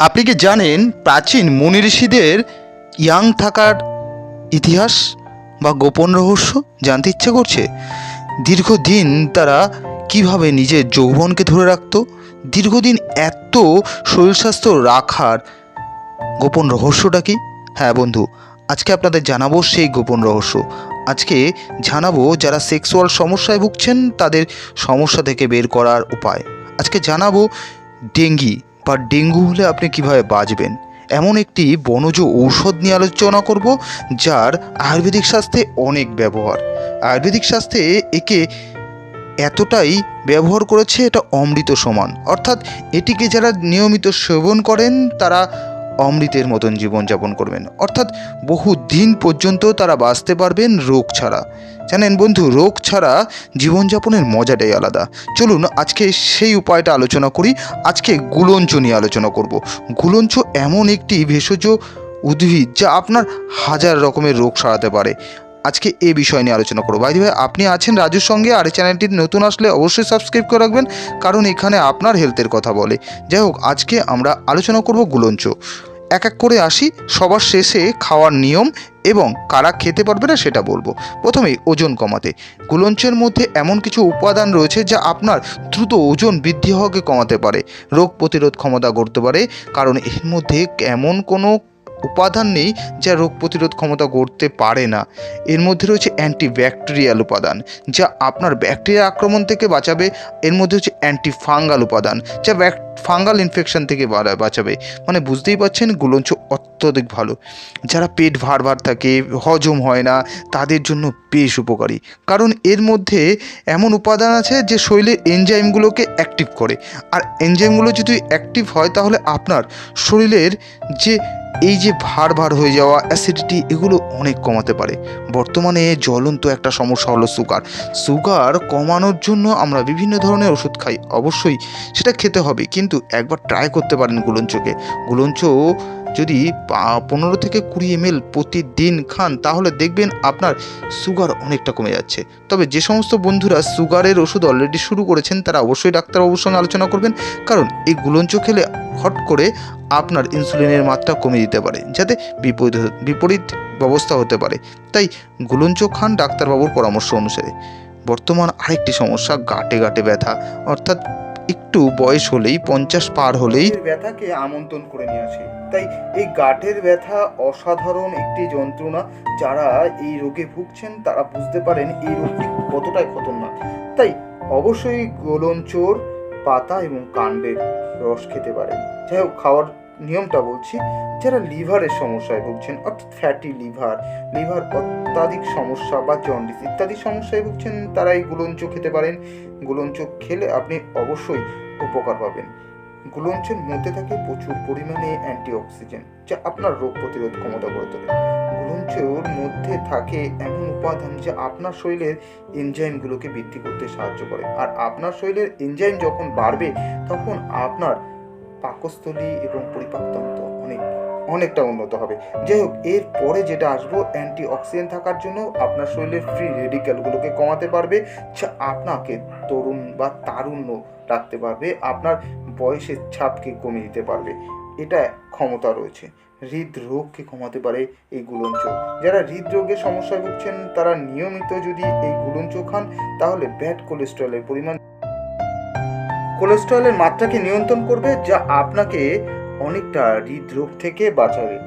আপনি কি জানেন প্রাচীন মুনি ঋষিদের ইয়াং থাকার ইতিহাস বা গোপন রহস্য জানতে ইচ্ছে করছে? দীর্ঘদিন তারা কীভাবে নিজের যৌবনকে ধরে রাখত? দীর্ঘদিন এত শরীর স্বাস্থ্য রাখার গোপন রহস্যটা কি? হ্যাঁ বন্ধু, আজকে আপনাদের জানাব সেই গোপন রহস্য। আজকে জানাব যারা সেক্সুয়াল সমস্যায় ভুগছেন তাদের সমস্যা থেকে বের করার উপায়। আজকে জানাব ডেঙ্গি। বা ডেঙ্গু হলে আপনি কীভাবে বাঁচবেন? এমন একটি বনজ ঔষধ নিয়ে আলোচনা করব, যার আয়ুর্বেদিক শাস্ত্রে অনেক ব্যবহার। আয়ুর্বেদিক শাস্ত্রে একে এতটাই ব্যবহার করেছে, এটা অমৃত সমান। অর্থাৎ এটিকে যারা নিয়মিত সেবন করেন, তারা অমৃতের মতন জীবনযাপন করবেন। অর্থাৎ বহু দিন পর্যন্ত তারা বাঁচতে পারবেন রোগ ছাড়া। জানেন বন্ধু, রোগ ছাড়া জীবনযাপনের মজাটাই আলাদা। চলুন আজকে সেই উপায়টা আলোচনা করি, আজকে গুলঞ্চ নিয়ে আলোচনা করব। গুলঞ্চ এমন একটি ভেষজ উদ্ভিদ যা আপনার হাজার রকমের রোগ সারাতে পারে। আজকে এ বিষয় নিয়ে আলোচনা করব। ভাই ভাই আপনি আছেন রাজুর সঙ্গে আর এই চ্যানেলটি নতুন আসলে অবশ্যই সাবস্ক্রাইব করে রাখবেন, কারণ এখানে আপনার হেলথের কথা বলে। যাই হোক, আজকে আমরা আলোচনা করব গুলঞ্চ। এক এক করে আসি, সবার শেষে খাওয়ার নিয়ম এবং কারা খেতে পারবে না সেটা বলব। প্রথমে ওজন কমাতে। গুলঞ্চের মধ্যে এমন কিছু উপাদান রয়েছে যা আপনার দ্রুত ওজন বৃদ্ধি হওয়াকে কমাতে পারে। রোগ প্রতিরোধ ক্ষমতা করতে পারে, কারণ এর মধ্যে এমন কোনো উপাদান নেই যা রোগ প্রতিরোধ ক্ষমতা গড়তে পারে না। এর মধ্যে রয়েছে অ্যান্টিব্যাকটেরিয়াল উপাদান, যা আপনার ব্যাকটেরিয়া আক্রমণ থেকে বাঁচাবে। এর মধ্যে হচ্ছে অ্যান্টি ফাঙ্গাল উপাদান, যা ব্যাক ফাঙ্গাল ইনফেকশন থেকে বাঁচাবে। মানে বুঝতেই পারছেন গুলঞ্চ অত্যধিক ভালো। যারা পেট ভার ভার থাকে, হজম হয় না, তাদের জন্য বেশ উপকারী। কারণ এর মধ্যে এমন উপাদান আছে যে শরীরের এনজাইমগুলোকে অ্যাক্টিভ করে। আর এনজাইমগুলো যদি অ্যাক্টিভ হয়, তাহলে আপনার শরীরের যে এই যে ভার ভার হয়ে যাওয়া অ্যাসিডিটি এগুলো অনেক কমাতে পারে। বর্তমানে জ্বলন্ত একটা সমস্যা হলো সুগার সুগার কমানোর জন্য আমরা বিভিন্ন ধরনের ওষুধ খাই, অবশ্যই সেটা খেতে হবে। কিন্তু একবার ট্রাই করতে পারেন গুলঞ্চকে। গুলঞ্চ যদি পনেরো থেকে কুড়ি এম প্রতিদিন খান, তাহলে দেখবেন আপনার সুগার অনেকটা কমে যাচ্ছে। তবে যে সমস্ত বন্ধুরা সুগারের ওষুধ অলরেডি শুরু করেছেন, তারা অবশ্যই ডাক্তারবাবুর সঙ্গে আলোচনা করবেন, কারণ এই গুলঞ্চ খেলে হট করে আপনার ইনসুলিনের মাত্রা কমিয়ে দিতে পারে, যাতে বিপরীত বিপরীত ব্যবস্থা হতে পারে। তাই গুলঞ্চ খান ডাক্তারবাবুর পরামর্শ অনুসারে। বর্তমান আরেকটি সমস্যা, গাটে গাটে ব্যথা, অর্থাৎ একটু বয়স হলেই, পঞ্চাশ পার হলেই ব্যথাকে আমন্ত্রণ করে নিয়ে আসে। তাই এই গাঁটের ব্যথা অসাধারণ একটি যন্ত্রণা। যারা এই রোগে ভুগছেন, তারা বুঝতে পারেন এই রোগটি কতটাই খতরনাক। তাই অবশ্যই গোলঞ্চোর পাতা এবং কাণ্ডের রস খেতে পারেন। যাই হোক, খাওয়ার নিয়মটা বলছি। যারা লিভারের সমস্যায় ভুগছেন, অর্থাৎ ফ্যাটি লিভার লিভার অত্যাধিক সমস্যা বা জন্ডিস ইত্যাদি সমস্যায় ভুগছেন তারা এই গুলঞ্চ খেতে পারেন। গুলঞ্চ খেলে আপনি অবশ্যই উপকার পাবেন। গুলঞ্চের মধ্যে থাকে প্রচুর পরিমাণে অ্যান্টিঅক্সিজেন, যা আপনার রোগ প্রতিরোধ ক্ষমতা করে তোলে। গুলঞ্চের মধ্যে থাকে এমন উপাদান যা আপনার শরীরের এনজাইমগুলোকে বৃদ্ধি করতে সাহায্য করে। আর আপনার শরীরের এনজাইম যখন বাড়বে, তখন আপনার পাকস্থলী এবং পরিপাকতন্ত্র অনেক, অনেকটা উন্নত হবে। যাই হোক, এর পরে যেটা আসব অ্যান্টি অক্সিডেন থাকার জন্য আপনার শরীরের ফ্রি রেডিক্যালগুলোকে কমাতে পারবে, যা আপনাকে তরুণ বা তারুণ্য রাখতে পারবে। আপনার বয়সের ছাপকে কমিয়ে দিতে পারবে। এটা ক্ষমতা রয়েছে। হৃদরোগকে কমাতে পারে এই গুলঞ্চ যারা হৃদরোগের সমস্যায় ভুগছেন, তারা নিয়মিত যদি এই গুলঞ্চ খান, তাহলে ব্যাড কোলেস্ট্রলের পরিমাণ কোলেস্ট্রলের মাত্রাকে নিয়ন্ত্রণ করবে, যা আপনাকে অনেকটা হৃদরোগ থেকে বাঁচাবে।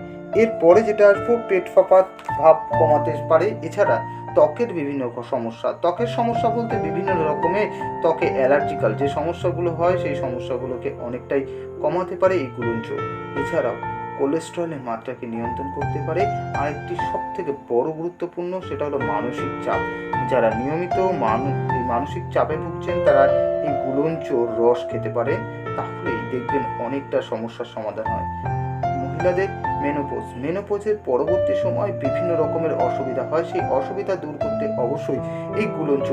এরপরে যেটা আসব, পেট ফাঁপা ভাব কমাতে পারে। এছাড়া ত্বকের বিভিন্ন সমস্যা। ত্বকের সমস্যা বলতে বিভিন্ন রকমের ত্বকে অ্যালার্জিক্যাল যে সমস্যাগুলো হয়, সেই সমস্যাগুলোকে অনেকটাই কমাতে পারে এই গুলঞ্চ এছাড়াও কোলেস্ট্রলের মাত্রাকে নিয়ন্ত্রণ করতে পারে। আরেকটি সব থেকে বড় গুরুত্বপূর্ণ সেটা হলো মানসিক চাপ। যারা নিয়মিত মান- মানসিক চাপে ভুগছেন, তারা এই গুলঞ্চ রস খেতে পারে তাহলেই দেখবেন অনেকটা সমস্যার সমাধান হয়। মহিলাদের মেনোপোজ। মেনোপোজের পরবর্তী সময় বিভিন্ন রকমের অসুবিধা হয়, সেই অসুবিধা দূর করতে অবশ্যই এই গুলঞ্চ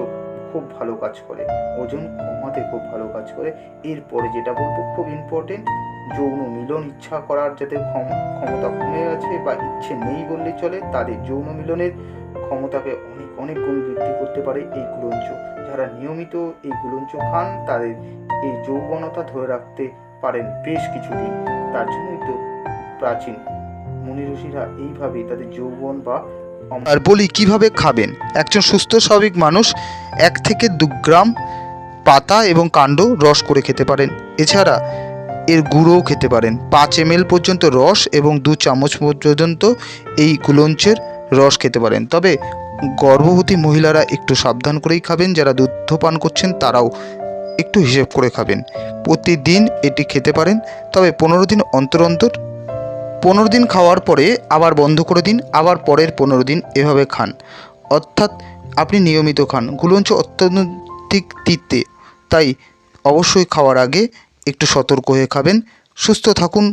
খুব ভালো কাজ করে, ওজন কমাতে খুব ভালো কাজ করে। এরপরে যেটা বলব, খুব ইম্পর্টেন্ট যৌন মিলন ইচ্ছা করার যাদের ক্ষম- ক্ষমতা কমে গেছে বা ইচ্ছে নেই বললে চলে, তাদের যৌন মিলনের ক্ষমতাকে অনেক অনেক গুণ বৃদ্ধি করতে পারে এই গুলঞ্চ যারা নিয়মিত এই গুলঞ্চ খান, তাদের এই যৌবনতা ধরে রাখতে পারেন বেশ কিছুদিন। তার জন্যই তো প্রাচীন। মুনি ঋষিরা এইভাবেই তাদের যৌবন বা আর বলি, কীভাবে খাবেন? একজন সুস্থ, স্বাভাবিক মানুষ এক থেকে দু গ্রাম পাতা এবং কাণ্ড রস করে খেতে পারেন। এছাড়া এর গুঁড়োও খেতে পারেন। পাঁচ এম পর্যন্ত রস এবং দু চামচ পর্যন্ত এই গুলঞ্চের রস খেতে পারেন। তবে গর্ভবতী মহিলারা একটু সাবধান করেই খাবেন। যারা দুধ পান করছেন, তারাও একটু হিসেব করে খাবেন। প্রতিদিন এটি খেতে পারেন। তবে পনেরো দিন অন্তর অন্তর পনেরো দিন খাওয়ার পরে আবার বন্ধ করে দিন, আবার পরের পনেরো দিন এভাবে খান। অর্থাৎ আপনি নিয়মিত খান। গুলঞ্চ অত্যধিক তিতে, তাই অবশ্যই খাওয়ার আগে একটু সতর্ক হয়ে খাবেন। সুস্থ থাকুন